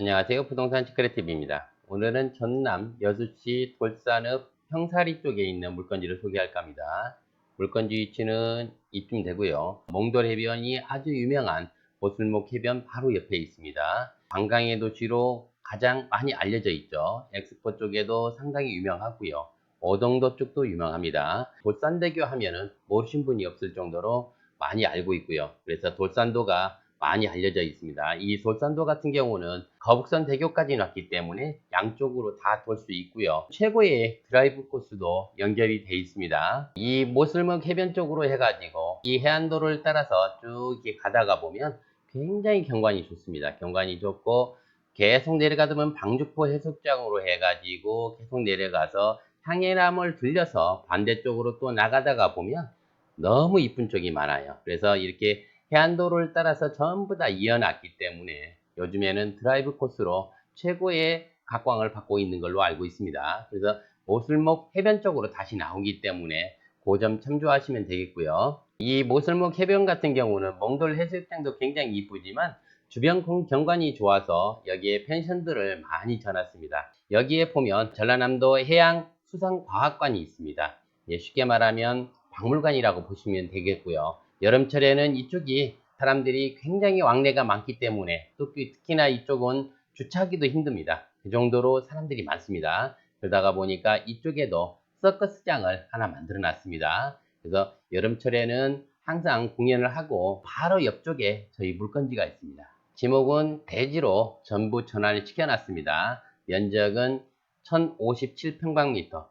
안녕하세요. 부동산 시크릿TV입니다. 오늘은 전남 여수시 돌산읍 평사리 쪽에 있는 물건지를 소개할까 합니다. 물건지 위치는 이쯤 되고요. 몽돌 해변이 아주 유명한 보슬목 해변 바로 옆에 있습니다. 관광의 도시로 가장 많이 알려져 있죠. 엑스포 쪽에도 상당히 유명하고요. 오동도 쪽도 유명합니다. 돌산대교 하면은 모르신 분이 없을 정도로 많이 알고 있고요. 그래서 돌산도가 많이 알려져 있습니다. 이 돌산도 같은 경우는 거북선 대교까지 났기 때문에 양쪽으로 다 돌 수 있고요. 최고의 드라이브 코스도 연결이 돼 있습니다. 이 모슬목 해변 쪽으로 해가지고 이 해안도로를 따라서 쭉 이렇게 가다가 보면 굉장히 경관이 좋습니다. 경관이 좋고 계속 내려가면 방주포 해수욕장으로 해가지고 계속 내려가서 향해남을 들려서 반대쪽으로 또 나가다가 보면 너무 이쁜 쪽이 많아요. 그래서 이렇게 해안도로를 따라서 전부 다 이어놨기 때문에 요즘에는 드라이브 코스로 최고의 각광을 받고 있는 걸로 알고 있습니다. 그래서 모슬목 해변 쪽으로 다시 나오기 때문에 그점 참조하시면 되겠고요. 이 모슬목 해변 같은 경우는 몽돌 해수욕장도 굉장히 이쁘지만 주변 경- 경관이 좋아서 여기에 펜션들을 많이 져놨습니다. 여기에 보면 전라남도 해양수산과학관이 있습니다. 예, 쉽게 말하면 박물관이라고 보시면 되겠고요. 여름철에는 이쪽이 사람들이 굉장히 왕래가 많기 때문에 또 특히나 이쪽은 주차하기도 힘듭니다. 그 정도로 사람들이 많습니다. 그러다가 보니까 이쪽에도 서커스장을 하나 만들어 놨습니다. 그래서 여름철에는 항상 공연을 하고 바로 옆쪽에 저희 물건지가 있습니다. 지목은 대지로 전부 전환을 시켜놨습니다. 면적은 1057평방미터.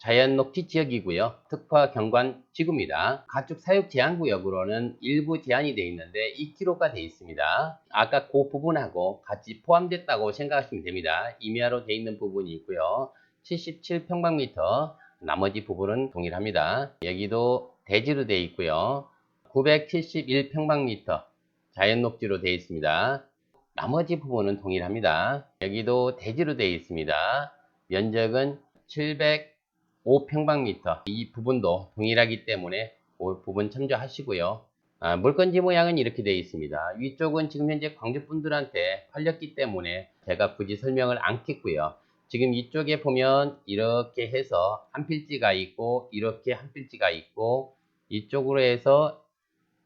자연 녹지 지역이고요. 특화 경관 지구입니다. 가축 사육 제한 구역으로는 일부 제한이 되어 있는데 2km가 되어 있습니다. 아까 그 부분하고 같이 포함됐다고 생각하시면 됩니다. 임야로 되어 있는 부분이 있고요. 77평방미터. 나머지 부분은 동일합니다. 여기도 대지로 되어 있고요. 971평방미터. 자연 녹지로 되어 있습니다. 나머지 부분은 동일합니다. 여기도 대지로 되어 있습니다. 면적은 705평방미터. 이 부분도 동일하기 때문에 그 부분 참조하시고요. 아, 물건지 모양은 이렇게 되어 있습니다. 위쪽은 지금 현재 광주분들한테 팔렸기 때문에 제가 굳이 설명을 않겠고요. 지금 이쪽에 보면 이렇게 해서 한 필지가 있고 이렇게 한 필지가 있고 이쪽으로 해서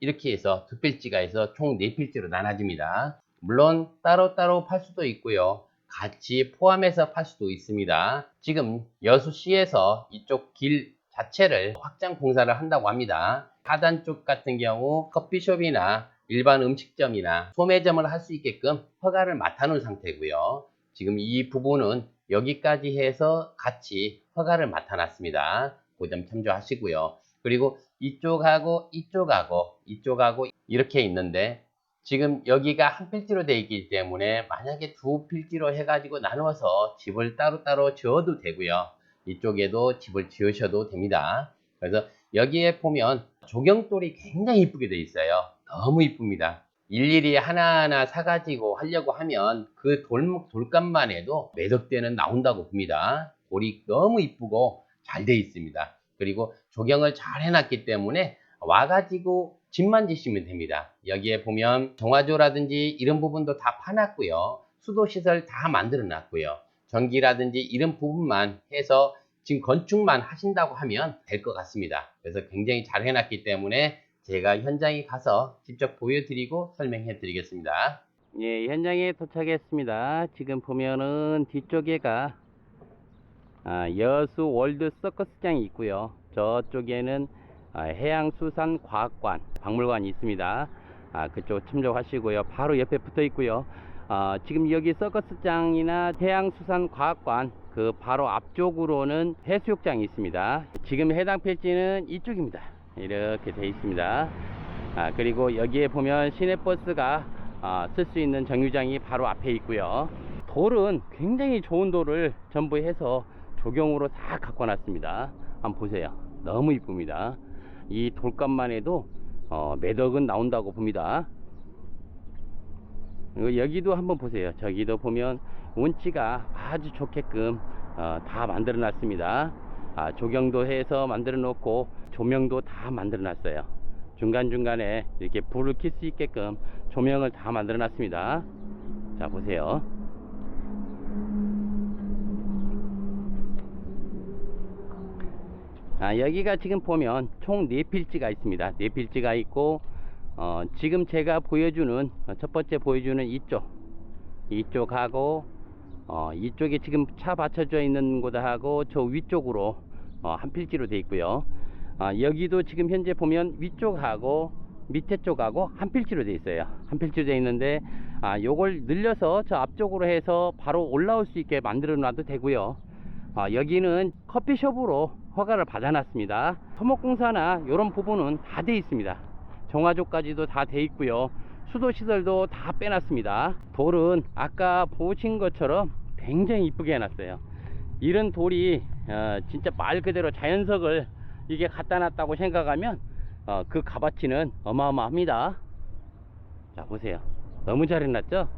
이렇게 해서 두 필지가 해서 총 네 필지로 나눠집니다. 물론 따로따로 팔 수도 있고요. 같이 포함해서 팔 수도 있습니다. 지금 여수시에서 이쪽 길 자체를 확장 공사를 한다고 합니다. 하단 쪽 같은 경우 커피숍이나 일반 음식점이나 소매점을 할 수 있게끔 허가를 맡아놓은 상태고요. 지금 이 부분은 여기까지 해서 같이 허가를 맡아놨습니다. 그 점 참조하시고요. 그리고 이쪽하고 이쪽하고 이쪽하고 이렇게 있는데 지금 여기가 한 필지로 되어 있기 때문에 만약에 두 필지로 해가지고 나누어서 집을 따로따로 지어도 되고요. 이쪽에도 집을 지으셔도 됩니다. 그래서 여기에 보면 조경돌이 굉장히 이쁘게 되어 있어요. 너무 이쁩니다. 일일이 하나하나 사가지고 하려고 하면 그 돌, 돌값만 해도 매덕 대는 나온다고 봅니다. 돌이 너무 이쁘고 잘 되어 있습니다. 그리고 조경을 잘 해놨기 때문에 와가지고 집만 지시면 됩니다. 여기에 보면 정화조라든지 이런 부분도 다 파놨고요. 수도시설 다 만들어 놨고요. 전기라든지 이런 부분만 해서 지금 건축만 하신다고 하면 될 것 같습니다. 그래서 굉장히 잘 해놨기 때문에 제가 현장에 가서 직접 보여드리고 설명해 드리겠습니다. 예, 현장에 도착했습니다. 지금 보면은 뒤쪽에가 아, 여수 월드 서커스장이 있고요. 저쪽에는 아, 해양수산과학관, 박물관이 있습니다. 아, 그쪽 참조하시고요. 바로 옆에 붙어 있고요. 아, 지금 여기 서커스장이나 해양수산과학관 그 바로 앞쪽으로는 해수욕장이 있습니다. 지금 해당 필지는 이쪽입니다. 이렇게 돼 있습니다. 아, 그리고 여기에 보면 시내버스가 아, 쓸 수 있는 정류장이 바로 앞에 있고요. 돌은 굉장히 좋은 돌을 전부 해서 조경으로 다 갖고 놨습니다. 한번 보세요. 너무 이쁩니다. 이 돌값만 해도 어, 매덕은 나온다고 봅니다. 여기도 한번 보세요. 저기도 보면 운치가 아주 좋게끔 어, 다 만들어 놨습니다. 아, 조경도 해서 만들어 놓고 조명도 다 만들어 놨어요. 중간중간에 이렇게 불을 켤 수 있게끔 조명을 다 만들어 놨습니다. 자, 보세요. 아, 여기가 지금 보면 총 4필지가 있습니다. 4필지가 있고, 어, 지금 제가 보여주는, 어, 첫 번째 보여주는 이쪽, 이쪽하고, 어, 이쪽에 지금 차 받쳐져 있는 곳하고 저 위쪽으로 어, 한 필지로 돼 있고요. 아, 여기도 지금 현재 보면 위쪽하고 밑에 쪽하고 한 필지로 돼 있어요. 한 필지로 돼 있는데, 아, 요걸 늘려서 저 앞쪽으로 해서 바로 올라올 수 있게 만들어 놔도 되고요. 아, 여기는 커피숍으로 허가를 받아놨습니다. 토목공사나 이런 부분은 다 돼 있습니다. 정화조까지도 다 돼 있고요. 수도시설도 다 빼놨습니다. 돌은 아까 보신 것처럼 굉장히 이쁘게 해놨어요. 이런 돌이 어, 진짜 말 그대로 자연석을 이게 갖다 놨다고 생각하면 어, 그 값어치는 어마어마합니다. 자 보세요. 너무 잘 해놨죠?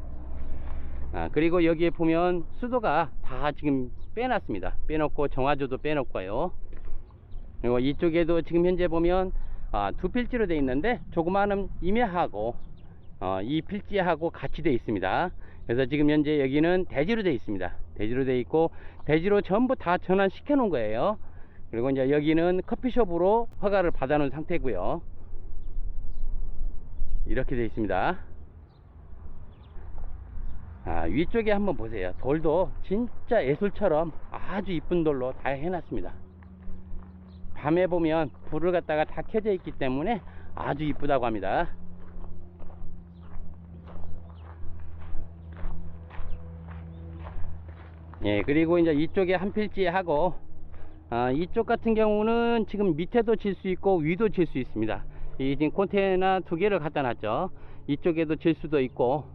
아, 그리고 여기에 보면 수도가 다 지금 빼놨습니다. 빼놓고 정화조도 빼놓고요. 그리고 이쪽에도 지금 현재 보면 아, 두 필지로 되어 있는데 조그마한 임야하고 어, 이 필지하고 같이 되어 있습니다. 그래서 지금 현재 여기는 대지로 되어 있습니다. 대지로 되어 있고 대지로 전부 다 전환시켜 놓은 거예요. 그리고 이제 여기는 커피숍으로 허가를 받아 놓은 상태고요. 이렇게 되어 있습니다. 아, 위쪽에 한번 보세요. 돌도 진짜 예술처럼 아주 이쁜 돌로 다 해놨습니다. 밤에 보면 불을 갖다가 다 켜져 있기 때문에 아주 이쁘다고 합니다. 예, 그리고 이제 이쪽에 한 필지 하고, 아, 이쪽 같은 경우는 지금 밑에도 질수 있고 위도 질수 있습니다. 이 지금 컨테이너 두 개를 갖다 놨죠. 이쪽에도 질 수도 있고,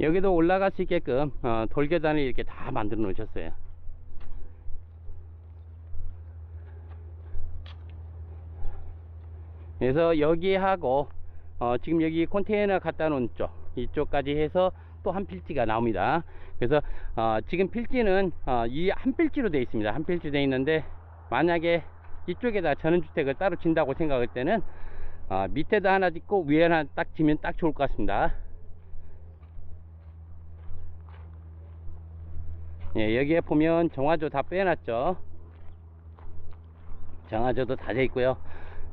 여기도 올라갈 수 있게끔 어, 돌계단을 이렇게 다 만들어 놓으셨어요. 그래서 여기하고 어, 지금 여기 컨테이너 갖다 놓은 쪽 이쪽까지 해서 또 한 필지가 나옵니다. 그래서 어, 지금 필지는 어, 이한 필지로 되어 있습니다. 한 필지 되어 있는데 만약에 이쪽에다 전원주택을 따로 진다고 생각할 때는 어, 밑에도 하나 짓고 위에 하나 딱 지면 딱 좋을 것 같습니다. 예, 여기에 보면 정화조 다 빼놨죠. 정화조도 다 돼 있고요.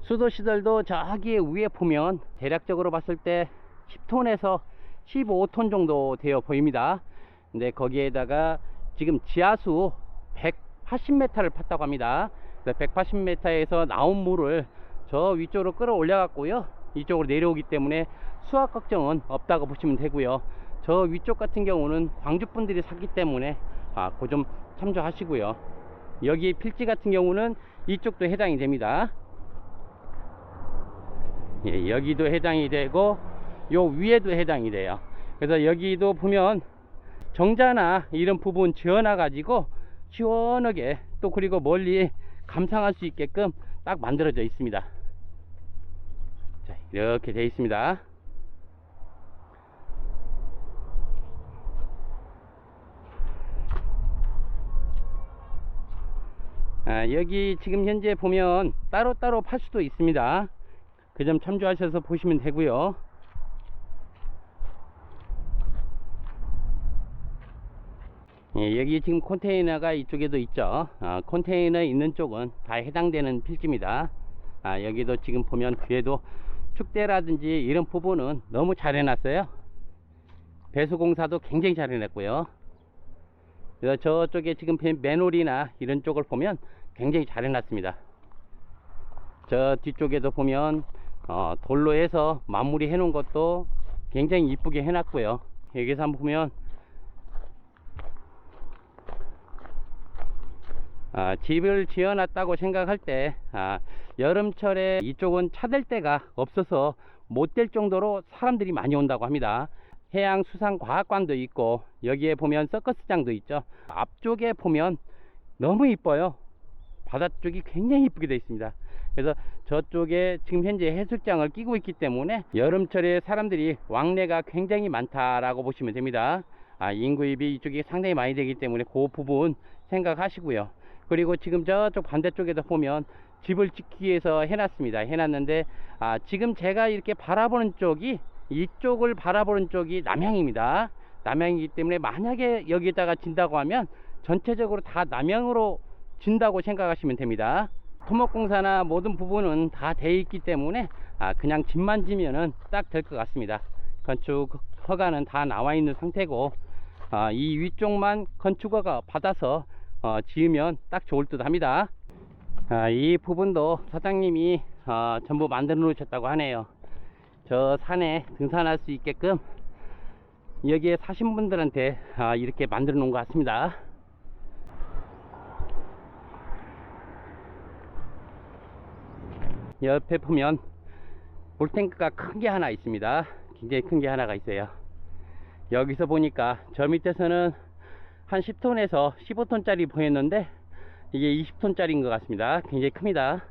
수도 시설도 저기 위에 보면 대략적으로 봤을 때 10톤에서 15톤 정도 되어 보입니다. 근데 거기에다가 지금 지하수 180m를 팠다고 합니다. 180m에서 나온 물을 저 위쪽으로 끌어올려 갖고요. 이쪽으로 내려오기 때문에 수학 걱정은 없다고 보시면 되고요. 저 위쪽 같은 경우는 광주 분들이 샀기 때문에 아, 그 좀 참조하시고요. 여기 필지 같은 경우는 이쪽도 해당이 됩니다. 예, 여기도 해당이 되고 요 위에도 해당이 돼요. 그래서 여기도 보면 정자나 이런 부분 지어놔 가지고 시원하게 또 그리고 멀리 감상할 수 있게끔 딱 만들어져 있습니다. 자, 이렇게 되어 있습니다. 아, 여기 지금 현재 보면 따로따로 팔 수도 있습니다. 그 점 참조하셔서 보시면 되고요. 예, 여기 지금 컨테이너가 이쪽에도 있죠. 아, 컨테이너 있는 쪽은 다 해당되는 필지입니다. 아, 여기도 지금 보면 뒤에도 축대라든지 이런 부분은 너무 잘 해놨어요. 배수공사도 굉장히 잘 해놨고요. 저쪽에 지금 맨홀이나 이런 쪽을 보면 굉장히 잘 해놨습니다. 저 뒤쪽에도 보면 어, 돌로 해서 마무리 해 놓은 것도 굉장히 이쁘게 해놨고요. 여기서 한번 보면 아, 집을 지어놨다고 생각할 때 아, 여름철에 이쪽은 차댈 데가 없어서 못 될 정도로 사람들이 많이 온다고 합니다. 해양수산과학관도 있고 여기에 보면 서커스장도 있죠. 앞쪽에 보면 너무 이뻐요. 바다 쪽이 굉장히 이쁘게 되어 있습니다. 그래서 저쪽에 지금 현재 해수장을 끼고 있기 때문에 여름철에 사람들이 왕래가 굉장히 많다라고 보시면 됩니다. 아, 인구입이 이쪽이 상당히 많이 되기 때문에 그 부분 생각하시고요. 그리고 지금 저쪽 반대쪽에도 보면 집을 짓기 위해서 해놨습니다. 해놨는데 아, 지금 제가 이렇게 바라보는 쪽이 이쪽을 바라보는 쪽이 남향입니다. 남향이기 때문에 만약에 여기다가 진다고 하면 전체적으로 다 남향으로 진다고 생각하시면 됩니다. 토목공사나 모든 부분은 다 돼 있기 때문에 아, 그냥 집만 지면은 딱 될 것 같습니다. 건축 허가는 다 나와 있는 상태고 아, 이 위쪽만 건축 허가 받아서 어, 지으면 딱 좋을 듯 합니다. 아, 이 부분도 사장님이 어, 전부 만들어 놓으셨다고 하네요. 저 산에 등산할 수 있게끔 여기에 사신 분들한테 아, 이렇게 만들어 놓은 것 같습니다. 옆에 보면 물탱크가 큰 게 하나 있습니다. 굉장히 큰 게 하나가 있어요. 여기서 보니까 저 밑에서는 한 10톤에서 15톤짜리 보였는데 이게 20톤짜리인 것 같습니다. 굉장히 큽니다.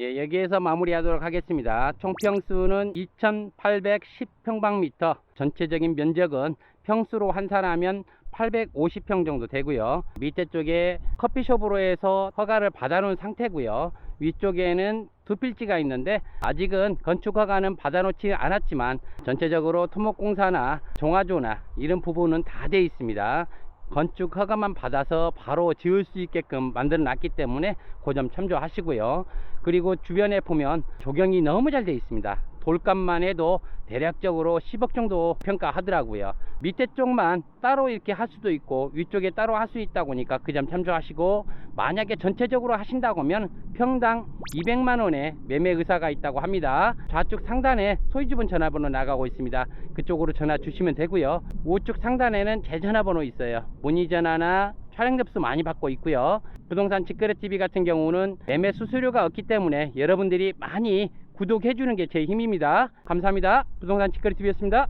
예, 여기에서 마무리하도록 하겠습니다. 총 평수는 2,810평방미터, 전체적인 면적은 평수로 환산하면 850평 정도 되고요. 밑에 쪽에 커피숍으로 해서 허가를 받아놓은 상태고요. 위쪽에는 두 필지가 있는데 아직은 건축 허가는 받아놓지 않았지만 전체적으로 토목공사나 종아조나 이런 부분은 다 돼 있습니다. 건축 허가만 받아서 바로 지을 수 있게끔 만들어 놨기 때문에 그 점 참조하시고요. 그리고 주변에 보면 조경이 너무 잘돼 있습니다. 돌값만 해도 대략적으로 10억 정도 평가하더라고요. 밑에 쪽만 따로 이렇게 할 수도 있고 위쪽에 따로 할 수 있다고 하니까 그 점 참조하시고 만약에 전체적으로 하신다고 하면 평당 200만 원의 매매 의사가 있다고 합니다. 좌측 상단에 소유주분 전화번호 나가고 있습니다. 그쪽으로 전화 주시면 되고요. 우측 상단에는 제 전화번호 있어요. 문의 전화나 촬영 접수 많이 받고 있고요. 부동산 직거래 TV 같은 경우는 매매 수수료가 없기 때문에 여러분들이 많이 구독해 주는 게 제 힘입니다. 감사합니다. 부동산 직거래 TV였습니다.